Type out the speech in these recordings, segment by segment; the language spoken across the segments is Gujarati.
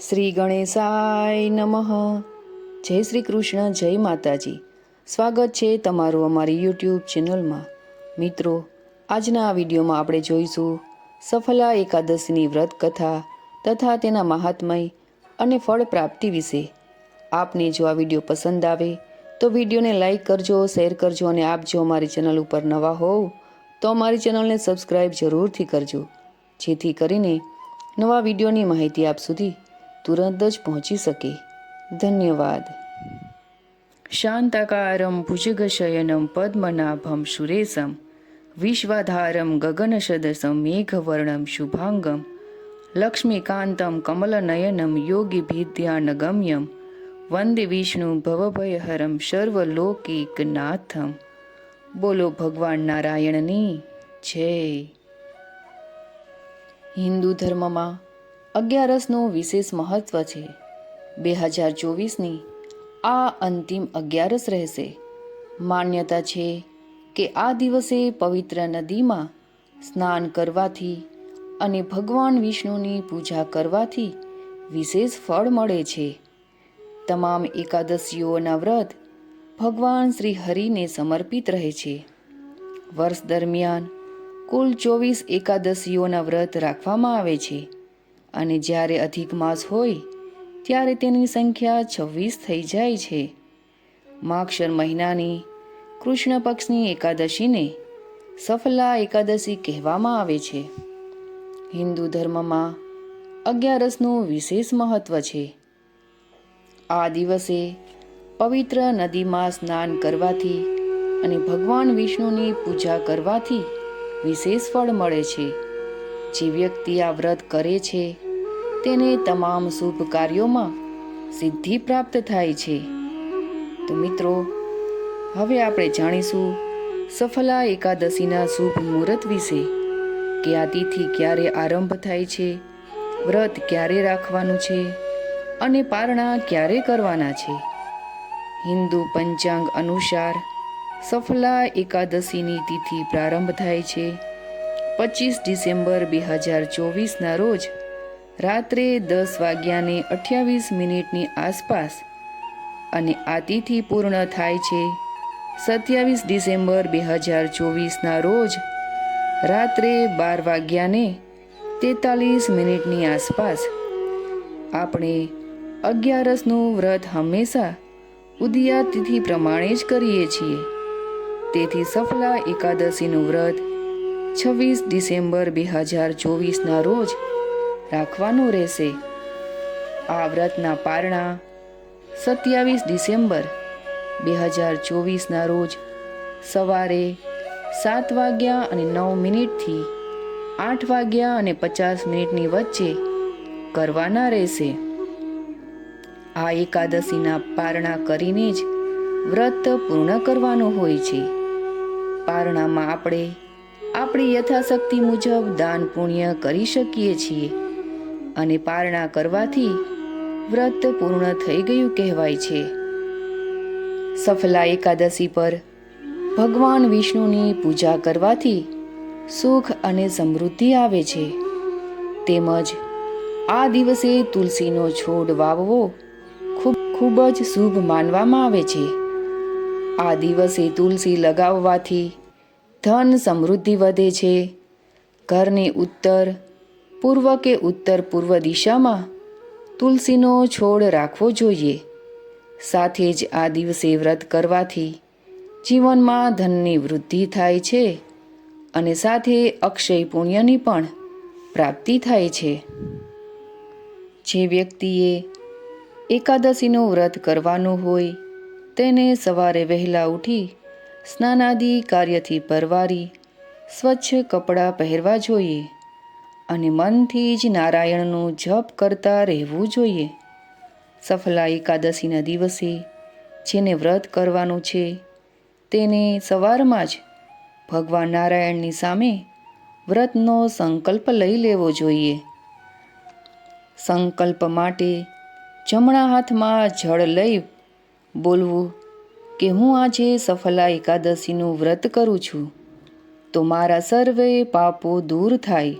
શ્રી ગણેશાય નમઃ. જય શ્રી કૃષ્ણ, જય માતાજી. સ્વાગત છે તમારું અમારી યુટ્યુબ ચેનલમાં. મિત્રો, આજના આ વિડીયોમાં આપણે જોઈશું સફલા એકાદશીની વ્રત કથા તથા તેના મહાત્મય અને ફળ પ્રાપ્તિ વિશે. આપને જો આ વીડિયો પસંદ આવે, તો વિડીયોને લાઈક કરજો, શેર કરજો અને આપ જો અમારી ચેનલ ઉપર નવા હોવ, તો અમારી ચેનલને સબસ્ક્રાઈબ જરૂરથી કરજો. જેથી કરીને નવા વિડીયોની માહિતી આપ સુધી તુરંત જ પહોંચી શકે. ધન્યવાદ. શાંતાકારમ ભુજગશયનમ પદ્મનાભમ સુરેશમ વિશ્વાધારમ ગગનસદસમ મેઘવર્ણમ શુભાંગમ લક્ષ્મીકાંતમ કમલનયનમ યોગીભિધ્યાનગમ્યમ વંદે વિષ્ણુ ભવભયહરમ સર્વલોકિકનાથમ બોલો ભગવાન નારાયણની જય. હિન્દુ ધર્મમાં અગિયારસનું વિશેષ મહત્વ છે. બે હજાર ચોવીસની આ અંતિમ અગિયારસ રહેશે. માન્યતા છે કે આ દિવસે પવિત્ર નદીમાં સ્નાન કરવાથી અને ભગવાન વિષ્ણુની પૂજા કરવાથી વિશેષ ફળ મળે છે. તમામ એકાદશીઓના વ્રત ભગવાન શ્રી હરિને સમર્પિત રહે છે. વર્ષ દરમિયાન કુલ ચોવીસ એકાદશીઓના વ્રત રાખવામાં આવે છે. અને જ્યારે અધિક માસ હોય, ત્યારે તેની સંખ્યા છવ્વીસ થઈ જાય છે. માક્ષર મહિનાની કૃષ્ણ પક્ષની એકાદશીને સફલા એકાદશી કહેવામાં આવે છે. હિન્દુ ધર્મમાં અગિયારસનું વિશેષ મહત્વ છે. આ દિવસે પવિત્ર નદીમાં સ્નાન કરવાથી અને ભગવાન વિષ્ણુની પૂજા કરવાથી વિશેષ ફળ મળે છે. જે વ્યક્તિ આ વ્રત કરે છે, તેને તમામ શુભ કાર્યોમાં સિદ્ધિ પ્રાપ્ત થાય છે. તો મિત્રો, હવે આપણે જાણીશું સફલા એકાદશીના શુભ મુહૂર્ત વિશે કે આ તિથિ ક્યારે આરંભ થાય છે, વ્રત ક્યારે રાખવાનું છે અને પારણા ક્યારે કરવાના છે. હિન્દુ પંચાંગ અનુસાર સફલા એકાદશીની તિથિ પ્રારંભ થાય છે પચીસ ડિસેમ્બર બે હજાર ચોવીસના રોજ રાત્રે દસ વાગ્યાને અઠ્યાવીસ મિનિટની આસપાસ અને આ તિથિ પૂર્ણ થાય છે, સત્યાવીસ ડિસેમ્બર બે હજાર ચોવીસના રોજ રાત્રે બાર વાગ્યાને તેતાલીસ મિનિટની આસપાસ આપણે અગિયારસનું વ્રત હંમેશા ઉદિયા તિથિ પ્રમાણે જ કરીએ છીએ. તેથી સફલા એકાદશીનું વ્રત છવ્વીસ ડિસેમ્બર બે હજાર ચોવીસના રોજ રાખવાનું રહેશે. આ વ્રતના પારણા સત્યાવીસ ડિસેમ્બર બે હજાર ચોવીસના રોજ સવારે સાત વાગ્યા અને નવ મિનિટથી આઠ વાગ્યા અને પચાસ મિનિટની વચ્ચે કરવાના રહેશે. આ એકાદશીના પારણા કરીને જ વ્રત પૂર્ણ કરવાનું હોય છે. પારણામાં આપણે આપણી યથાશક્તિ મુજબ દાન પુણ્ય કરી શકીએ છીએ અને પારણા કરવાથી વ્રત પૂર્ણ થઈ ગયું કહેવાય છે. સફલા એકાદશી પર ભગવાન વિષ્ણુની પૂજા કરવાથી સુખ અને સમૃદ્ધિ આવે છે. તેમજ આ દિવસે તુલસીનો છોડ વાવવો ખૂબ ખૂબ જ શુભ માનવામાં આવે છે. આ દિવસે તુલસી લગાવવાથી ધન સમૃદ્ધિ વધે છે. ઘરની ઉત્તર, પૂર્વ કે ઉત્તર પૂર્વ દિશામાં તુલસીનો છોડ રાખવો જોઈએ. સાથે જ આ દિવસે વ્રત કરવાથી જીવનમાં ધનની વૃદ્ધિ થાય છે અને સાથે અક્ષય પુણ્યની પણ પ્રાપ્તિ થાય છે. જે વ્યક્તિએ એકાદશીનું વ્રત કરવાનું હોય તેને સવારે વહેલા ઉઠી સ્નાનાદિ કાર્યથી પરવારી, સ્વચ્છ કપડાં પહેરવા જોઈએ અને મનથી જ નારાયણનું જપ કરતા રહેવું જોઈએ. સફલા એકાદશીના દિવસે જેને વ્રત કરવાનું છે, તેને સવારમાં જ ભગવાન નારાયણની સામે વ્રતનો સંકલ્પ લઈ લેવો જોઈએ. સંકલ્પ માટે જમણા હાથમાં જળ લઈ બોલવું કે હું આજે સફલા એકાદશીનું વ્રત કરું છું. તો મારા સર્વે પાપો દૂર થાય.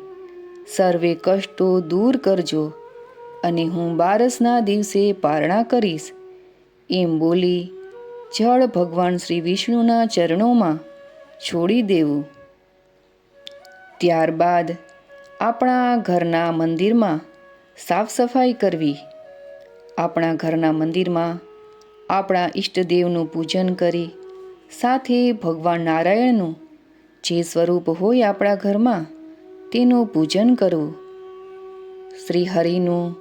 સર્વે કષ્ટો દૂર કરજો. અને હું બારસના દિવસે પારણા કરીશ. એમ બોલી જળ ભગવાન શ્રી વિષ્ણુના ચરણોમાં છોડી દેવું. ત્યારબાદ આપણા ઘરના મંદિરમાં સાફ સફાઈ કરવી. આપણા ઘરના મંદિરમાં આપણા ઈષ્ટદેવનું પૂજન કરી, સાથે ભગવાન નારાયણનું જે સ્વરૂપ હોય આપણા ઘરમાં, તેનું પૂજન કરવું. શ્રી હરિનું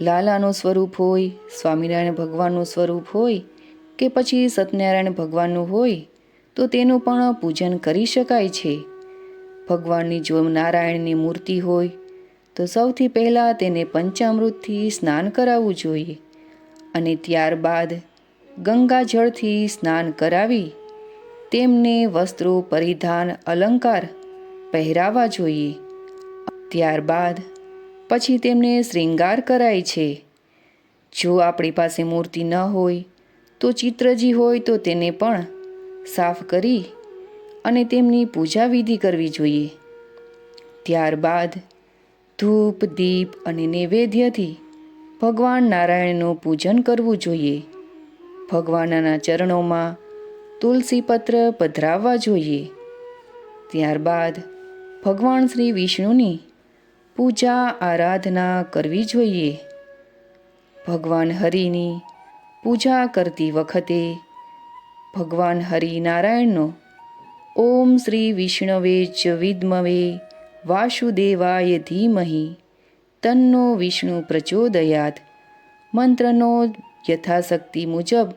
લાલાનું સ્વરૂપ હોય, સ્વામિનારાયણ ભગવાનનું સ્વરૂપ હોય કે પછી સત્યનારાયણ ભગવાનનું હોય, તો તેનું પણ પૂજન કરી શકાય છે. ભગવાનની જો નારાયણની મૂર્તિ હોય, તો સૌથી પહેલાં તેને પંચામૃતથી સ્નાન કરાવવું જોઈએ અને ત્યારબાદ ગંગાજળથી સ્નાન કરાવી, તેમને વસ્ત્રો, પરિધાન, અલંકાર પહેરાવા જોઈએ. ત્યારબાદ પછી તેમને શ્રૃંગાર કરાય છે. જો આપણી પાસે મૂર્તિ ન હોય, તો ચિત્રજી હોય તો તેને પણ સાફ કરી અને તેમની પૂજા વિધિ કરવી જોઈએ. ત્યારબાદ ધૂપ, દીપ અને નૈવેદ્યથી ભગવાન નારાયણનું પૂજન કરવું જોઈએ. ભગવાનના ચરણોમાં તુલસી પત્ર પધરાવવા જોઈએ. ત્યારબાદ ભગવાન શ્રી વિષ્ણુની પૂજા આરાધના કરવી જોઈએ. ભગવાન હરિની પૂજા કરતી વખતે ભગવાન હરિનારાયણનો ઓમ શ્રી વિષ્ણવે ચ વિદ્મવે વાસુદેવાય ધીમહી. તન્નો વિષ્ણુ પ્રચોદયાત મંત્રનો યથાશક્તિ મુજબ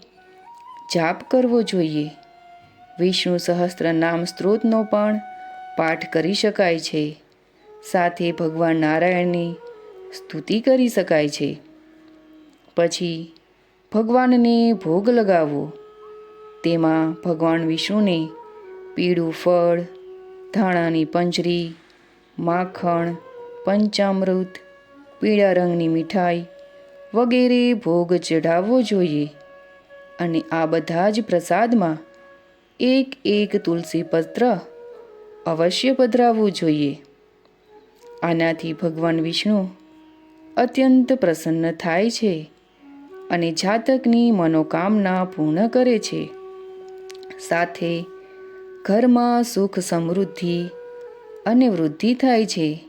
જાપ કરવો જોઈએ. વિષ્ણુ સહસ્ત્ર નામ સ્ત્રોતનો પણ પાઠ કરી શકાય છે. સાથે ભગવાન નારાયણની સ્તુતિ કરી શકાય છે. પછી ભગવાનને ભોગ લગાવવો તેમાં ભગવાન વિષ્ણુને પીળું ફળ, ધાણાની પંજરી, માખણ, પંચામૃત, પીળા રંગની મીઠાઈ વગેરે ભોગ ચઢાવવો જોઈએ. અને આ બધા જ પ્રસાદમાં એક એક તુલસી પત્ર અવશ્ય પધરાવવું જોઈએ. આનાથી ભગવાન વિષ્ણુ અત્યંત પ્રસન્ન થાય છે અને જાતકની મનોકામના પૂર્ણ કરે છે. સાથે ઘરમાં સુખ સમૃદ્ધિ અને વૃદ્ધિ થાય છે.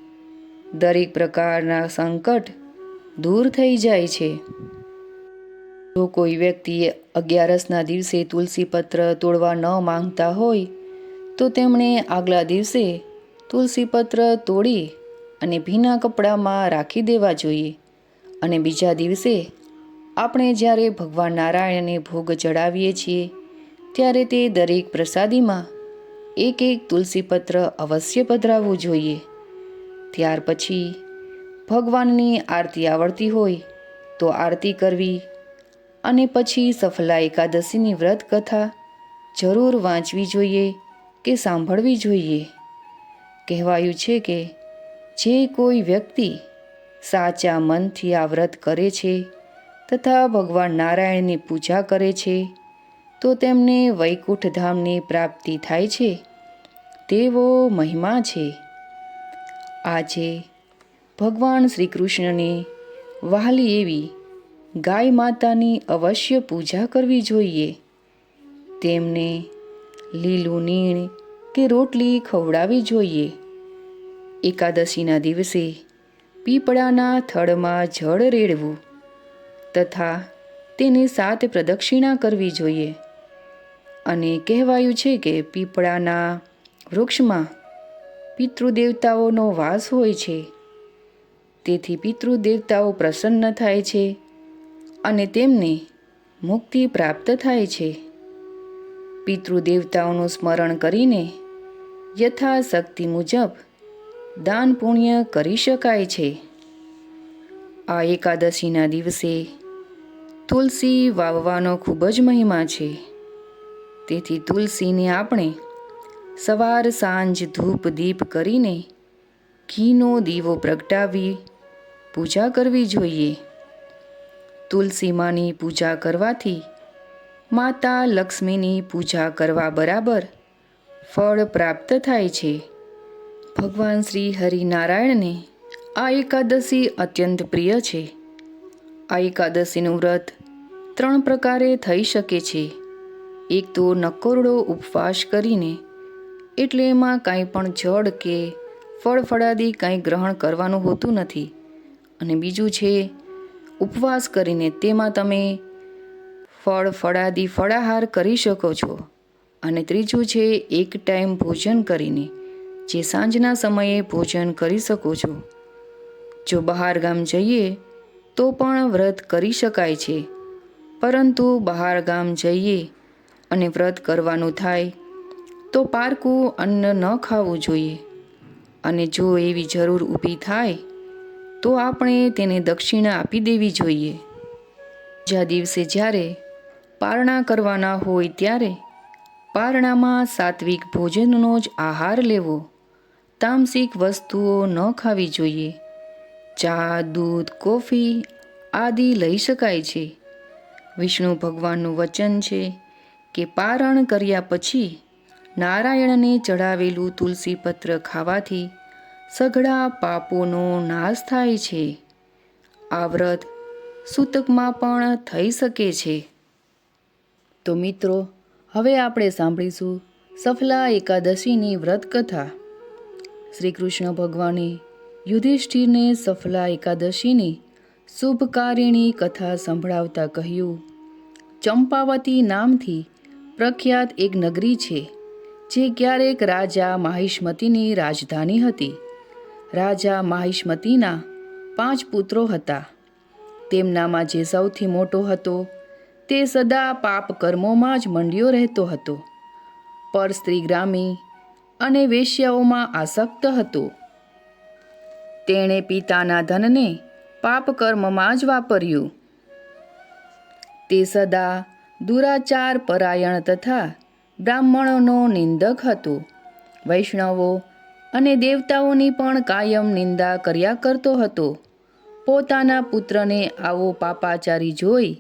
દરેક પ્રકારના સંકટ દૂર થઈ જાય છે. જો કોઈ વ્યક્તિએ અગિયારસના દિવસે તુલસી પત્ર તોડવા ન માંગતા હોય, તો તેમણે આગલા દિવસે તુલસી પત્ર તોડી અને ભીના કપડામાં રાખી દેવા જોઈએ. અને બીજા દિવસે આપણે જ્યારે ભગવાન નારાયણને ભોગ ચડાવીએ છીએ, ત્યારે તે દરેક પ્રસાદીમાં એક એક તુલસી પત્ર અવશ્ય પધરાવવું જોઈએ. ત્યાર પછી ભગવાનની આરતી આવડતી હોય તો આરતી કરવી અને પછી સફલા એકાદશીની વ્રત કથા જરૂર વાંચવી જોઈએ કે સાંભળવી જોઈએ. કહેવાયું છે કે જે કોઈ વ્યક્તિ સાચા મનથી આ વ્રત કરે છે તથા ભગવાન નારાયણની પૂજા કરે છે તો તેમને વૈકુંઠ ધામની પ્રાપ્તિ થાય છે તેવો મહિમા છે. આજે ભગવાન શ્રી કૃષ્ણની વહાલી એવી ગાય માતાની અવશ્ય પૂજા કરવી જોઈએ. તેમને લીલું નીણ કે રોટલી ખવડાવી જોઈએ. એકાદશીના દિવસે પીપળાના થડમાં જળ રેડવું તથા તેને સાત પ્રદક્ષિણા કરવી જોઈએ. અને કહેવાયું છે કે પીપળાના વૃક્ષમાં પિતૃદેવતાઓનો વાસ હોય છે. તેથી પિતૃદેવતાઓ પ્રસન્ન થાય છે અને તેમને મુક્તિ પ્રાપ્ત થાય છે. પિતૃદેવતાઓનું સ્મરણ કરીને યથાશક્તિ મુજબ દાન પુણ્ય કરી શકાય છે. આ એકાદશીના દિવસે તુલસી વાવવાનો ખૂબ જ મહિમા છે. તેથી તુલસીને આપણે સવાર સાંજ ધૂપ દીપ કરીને ઘીનો દીવો પ્રગટાવી પૂજા કરવી જોઈએ. તુલસી માની પૂજા કરવાથી માતા લક્ષ્મીની પૂજા કરવા બરાબર ફળ પ્રાપ્ત થાય છે. ભગવાન શ્રી હરિનારાયણને આ એકાદશી અત્યંત પ્રિય છે. આ એકાદશીનું વ્રત ત્રણ પ્રકારે થઈ શકે છે. એક તો નકોરડો ઉપવાસ કરીને એટલે એમાં કાંઈ પણ જળ કે ફળફળાદી કાંઈ ગ્રહણ કરવાનું હોતું નથી. અને બીજું છે, ઉપવાસ કરીને તેમાં તમે ફળ ફળાદી ફળાહાર કરી શકો છો. અને ત્રીજું છે, એક ટાઈમ ભોજન કરીને જે સાંજના સમયે ભોજન કરી શકો છો. જો બહાર ગામ જઈએ, તો પણ વ્રત કરી શકાય છે. પરંતુ બહાર ગામ જઈએ અને વ્રત કરવાનું થાય, તો પારકું અન્ન ન ખાવું જોઈએ. અને જો એવી જરૂર ઊભી થાય તો આપણે તેને દક્ષિણા આપી દેવી જોઈએ. જ્યાં દિવસે જ્યારે પારણા કરવાના હોય ત્યારે પારણામાં સાત્વિક ભોજનનો જ આહાર લેવો, તામસિક વસ્તુઓ ન ખાવી જોઈએ. ચા, દૂધ, કોફી આદિ લઈ શકાય છે. વિષ્ણુ ભગવાનનું વચન છે કે પારણ કર્યા પછી નારાયણને ચડાવેલું તુલસી પત્ર ખાવાથી સઘળા પાપોનો નાશ થાય છે. આ વ્રત સૂતકમાં પણ થઈ શકે છે. તો મિત્રો, હવે આપણે સાંભળીશું સફલા એકાદશીની વ્રત કથા શ્રી કૃષ્ણ ભગવાને યુધિષ્ઠિરને સફલા એકાદશીની શુભકારિણી કથા સંભળાવતા કહ્યું, ચંપાવતી નામથી પ્રખ્યાત એક નગરી છે, જે ક્યારેક રાજા માહિષ્મતીની રાજધાની હતી. રાજા માહિષ્મતીના પાંચ પુત્રો હતા. તેમનામાં જે સૌથી મોટો હતો, તે સદા પાપ કર્મોમાં જ મંડ્યો રહેતો હતો. પર સ્ત્રીગ્રામી અને વેશ્યાઓમાં આસક્ત હતો. તેણે પિતાના ધનને પાપ કર્મમાં જ વાપર્યું. તે સદા દુરાચાર પરાયણ તથા બ્રાહ્મણોનો નિંદક હતો. વૈષ્ણવો અને દેવતાઓની પણ કાયમ નિંદા કર્યા કરતો હતો. પોતાના પુત્રને આવો પાપાચારી જોઈ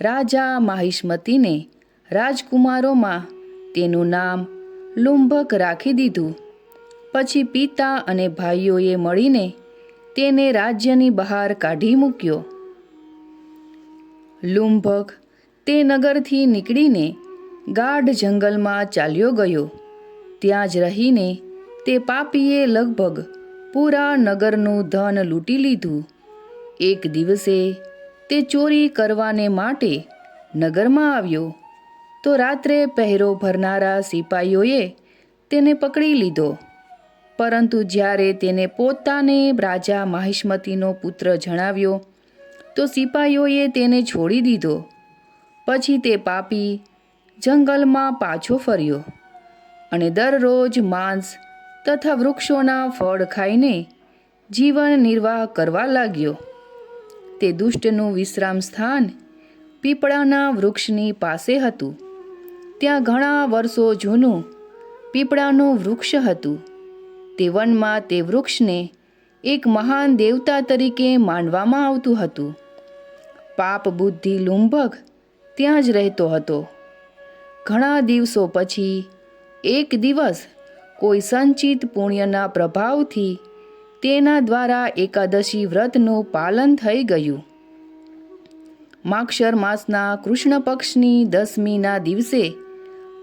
રાજા માહિષ્મતીને રાજકુમારોમાં તેનું નામ લુંભક રાખી દીધું. પછી પિતા અને ભાઈઓએ મળીને તેને રાજ્યની બહાર કાઢી મૂક્યો. લુંભક તે નગરથી નીકળીને ગાઢ જંગલમાં ચાલ્યો ગયો. ત્યાં જ રહીને તે પાપીએ લગભગ પૂરા નગરનું ધન લૂંટી લીધું. એક દિવસે તે ચોરી કરવાને માટે નગરમાં આવ્યો. તો રાત્રે પહેરો ભરનારા સિપાઈઓએ તેને પકડી લીધો. પરંતુ જ્યારે તેને પોતાને રાજા માહિષ્મતીનો પુત્ર જણાવ્યો, તો સિપાઈઓએ તેને છોડી દીધો. પછી તે પાપી જંગલમાં પાછો ફર્યો અને દરરોજ માંસ તથા વૃક્ષોના ફળ ખાઈને જીવન નિર્વાહ કરવા લાગ્યો. તે દુષ્ટનું વિશ્રામ સ્થાન પીપળાના વૃક્ષની પાસે હતું. ત્યાં ઘણા વર્ષો જૂનું પીપળાનું વૃક્ષ હતું. તે વનમાં તે વૃક્ષને એક મહાન દેવતા તરીકે માનવામાં આવતું હતું. પાપ બુદ્ધિ લુંભક ત્યાં જ રહેતો હતો. ઘણા દિવસો પછી એક દિવસ કોઈ સંચિત પુણ્યના પ્રભાવથી તેના દ્વારા એકાદશી વ્રતનું પાલન થઈ ગયું. માક્ષર માસના કૃષ્ણ પક્ષની દસમીના દિવસે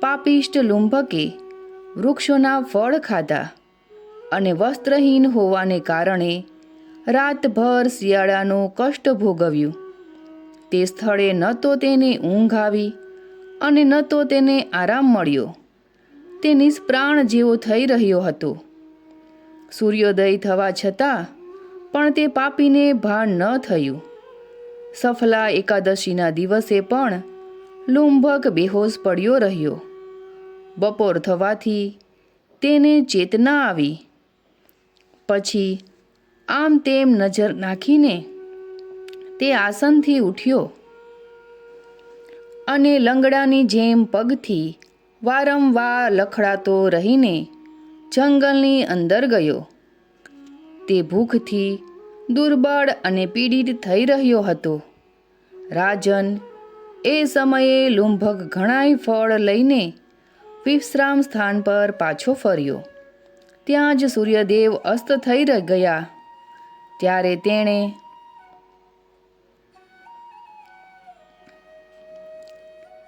પાપિષ્ટ લુંભકે વૃક્ષોના ફળ ખાધા અને વસ્ત્રહીન હોવાને કારણે રાતભર શિયાળાનું કષ્ટ ભોગવ્યું. તે સ્થળે ન તો તેને ઊંઘ આવી અને ન તો તેને આરામ મળ્યો. તે નિષ્પ્રાણ જેવો થઈ રહ્યો હતો. સૂર્યોદય થવા છતાં પણ તે પાપીને ભાન ન થયું. સફલા એકાદશીના દિવસે પણ લુંભક બેહોશ પડ્યો રહ્યો. બપોર થવાથી તેને ચેતના આવી. પછી આમ તેમ નજર નાખીને તે આસનથી ઉઠ્યો અને લંગડાની જેમ પગથી વારંવાર લખડાતો રહીને જંગલની અંદર ગયો. તે ભૂખથી દુર્બળ અને પીડિત થઈ રહ્યો હતો. રાજન એ સમયે લુંભક ઘણાય ફળ લઈને વિશ્રામ સ્થાન પર પાછો ફર્યો. ત્યાં જ સૂર્યદેવ અસ્ત થઈ ગયા. ત્યારે તેણે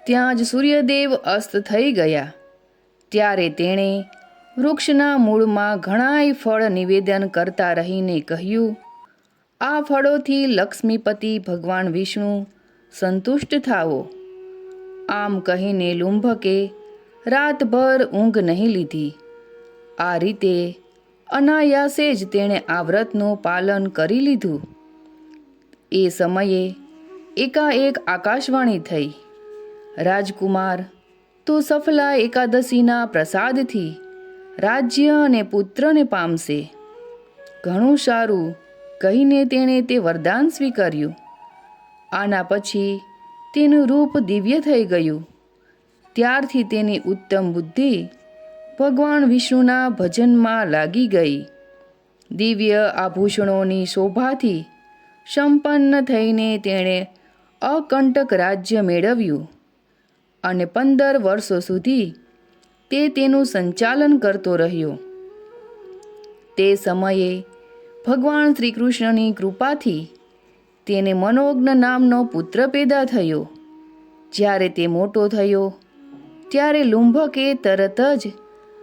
ત્યાં જ સૂર્યદેવ અસ્ત થઈ ગયા. ત્યારે તેણે વૃક્ષના મૂળમાં ઘણાય ફળ નિવેદન કરતા રહીને કહ્યું, આ ફળોથી લક્ષ્મીપતિ ભગવાન વિષ્ણુ સંતુષ્ટ થાવો આમ કહીને લુંભકે રાતભર ઊંઘ નહીં લીધી. આ રીતે અનાયાસે જ તેણે આ વ્રતનું પાલન કરી લીધું. એ સમયે એકાએક આકાશવાણી થઈ. રાજકુમાર, તું સફલા એકાદશીના પ્રસાદથી રાજ્ય અને પુત્રને પામશે. ઘણું સારું, કહીને તેણે તે વરદાન સ્વીકાર્યું. આના પછી તેનું રૂપ દિવ્ય થઈ ગયું. ત્યારથી તેની ઉત્તમ બુદ્ધિ ભગવાન વિષ્ણુના ભજનમાં લાગી ગઈ. દિવ્ય આભૂષણોની શોભાથી સંપન્ન થઈને તેણે અકંટક રાજ્ય મેળવ્યું. અને પંદર વર્ષો સુધી તે તેનું સંચાલન કરતો રહ્યો. તે સમયે ભગવાન શ્રી કૃષ્ણની કૃપાથી તેને મનોજ્ઞ નામનો પુત્ર પેદા થયો. જ્યારે તે મોટો થયો, ત્યારે લુંભકે તરત જ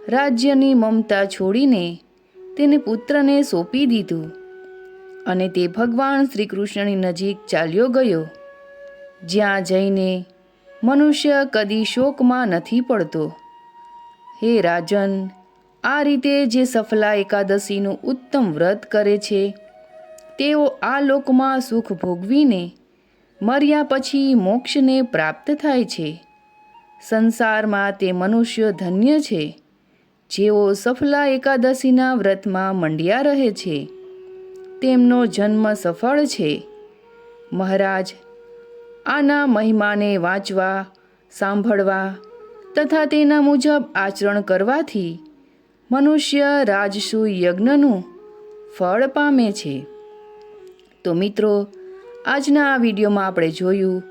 રાજ્યની મમતા છોડીને તેને પુત્રને સોંપી દીધું અને તે ભગવાન શ્રી કૃષ્ણની નજીક ચાલ્યો ગયો. જ્યાં જઈને મનુષ્ય કદી શોકમાં નથી પડતો. હે રાજન, આ રીતે જે સફલા એકાદશીનું ઉત્તમ વ્રત કરે છે, તેઓ આ લોકમાં સુખ ભોગવીને મર્યા પછી મોક્ષને પ્રાપ્ત થાય છે. સંસારમાં તે મનુષ્ય ધન્ય છે, જેઓ સફલા એકાદશીના વ્રતમાં મંડ્યા રહે છે. તેમનો જન્મ સફળ છે. મહારાજ આના મહિમાને વાંચવા, સાંભળવા તથા તેના મુજબ આચરણ કરવાથી મનુષ્ય રાજસુ યજ્ઞનું ફળ પામે છે. તો મિત્રો, આજના આ વિડીયોમાં આપણે જોયું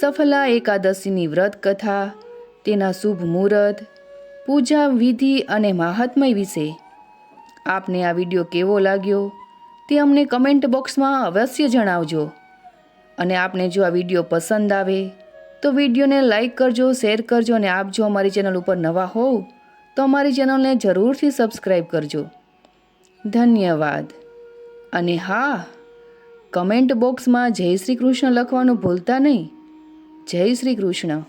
સફલા એકાદશીની વ્રત કથા, તેના શુભ મુહૂર્ત, પૂજા વિધિ અને મહાત્મય વિશે. આપને આ વીડિયો કેવો લાગ્યો તે અમને કમેન્ટ બોક્સમાં અવશ્ય જણાવજો. અને આપને જો આ વીડિયો પસંદ આવે, તો વિડીયોને લાઈક કરજો, શેર કરજો અને આપ જો અમારી ચેનલ ઉપર નવા હોવ, તો અમારી ચેનલને જરૂરથી સબસ્ક્રાઈબ કરજો. ધન્યવાદ. અને હા, કમેન્ટ બોક્સમાં જય શ્રી કૃષ્ણ લખવાનું ભૂલતા નહીં. જય શ્રી કૃષ્ણ.